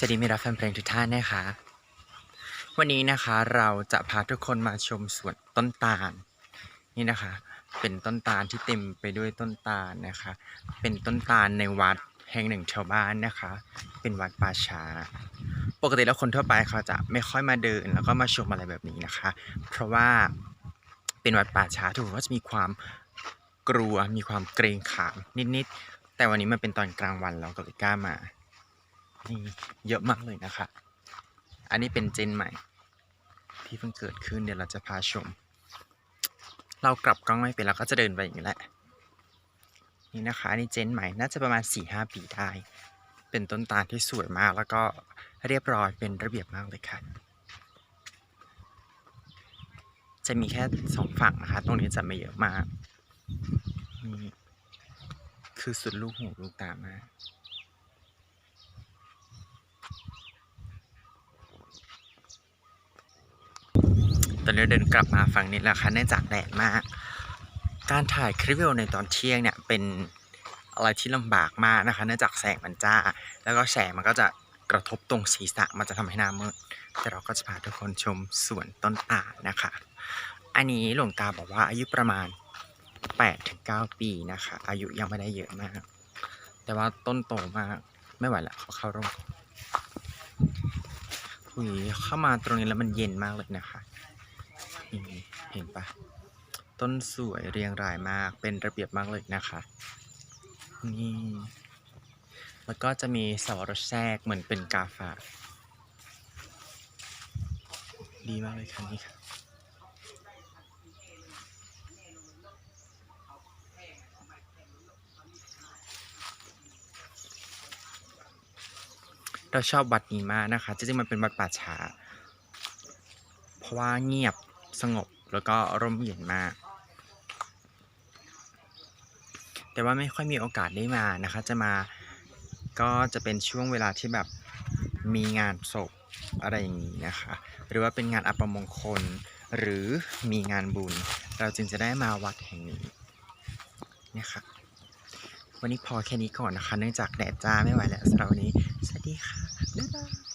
สวัสดีมิตรแฟนเพลงทุกท่านนะคะ วันนี้นะคะเราจะพาทุกคนมาชมสวนต้นตาล นี่นะคะ เป็นต้นตาลที่เต็มไปด้วยต้นตาลนะคะ เป็นต้นตาลในวัดแห่งหนึ่งแถวบ้านนะคะ เป็นวัดป่าช้า ปกติแล้วคนทั่วไปเขาจะไม่ค่อยมาเดินแล้วก็มาชมอะไรแบบนี้นะคะ เพราะว่าเป็นวัดป่าช้าทุกคนก็จะมีความกลัวมีความเกรงขามนิดๆแต่วันนี้มันเป็นตอนกลางวันเราก็เลยกล้ามา นี่เยอะมากเลยนะคะ อันนี้เป็นเจนใหม่ ที่เพิ่งเกิดขึ้นเดี๋ยวเราจะพาชม เรากลับกล้องไม่เป็นเราก็จะเดินไปอย่างนี้แหละ นี่นะคะอันนี้เจนใหม่น่าจะประมาณ4ี่ห้าปีได้ เป็นต้นตาลที่สวยมากแล้วก็เรียบร้อยเป็นระเบียบมากเลยค่ะจะมีแค่สองฝั่งนะคะ ตรงนี้จะไม่เยอะมาก นี่คือสุดลูกหูลูกตามาก ตอนนี้เดินกลับมาฝั่งนี้แล้วค่ะเนื่องจากแดดมาก การถ่ายคลิปวิดีโอในตอนเที่ยงเนี่ยเป็นอะไรที่ลำบากมากนะคะ เนื่องจากแสงมันจ้า แล้วก็แสงมันก็จะกระทบตรงศีรษะมันจะทำให้หน้ามืดแต่เราก็จะพาทุกคนชมสวนต้นตาลนะคะ อันนี้หลวงตาบอกว่าอายุประมาณ8ถึง9ปีนะคะ อายุยังไม่ได้เยอะมาก แต่ว่าต้นโตมากไม่ไหวละขอเข้าร่มอนหุยเข้ามาตรงนี้แล้วมันเย็นมากเลยนะคะ ห็นปะต้นสวยเรียงรายมากเป็นระเบียบมากเลยนะคะ นี่ แล้วก็จะมีเสารถแทรกเหมือนเป็นกาฝากดีมากเลยค่ะนี่ค่ะเราชอบวัดนี้มากนะคะ จริงๆ มันเป็นวัดป่าช้า เพราะว่าเงียบสงบ แล้วก็ร่มเย็นมาก แต่ว่าไม่ค่อยมีโอกาสได้มานะคะ จะมาก็จะเป็นช่วงเวลาที่แบบมีงานศพอะไรอย่างนี้นะคะ หรือว่าเป็นงานอัปมงคลหรือมีงานบุญ เราจึงจะได้มาวัดแห่งนี้นี่ค่ะวันนี้พอแค่นี้ก่อนนะคะ เนื่องจากแดดจ้าไม่ไหวแล้วสำหรับวันนี้ สวัสดีค่ะ บ๊ายบาย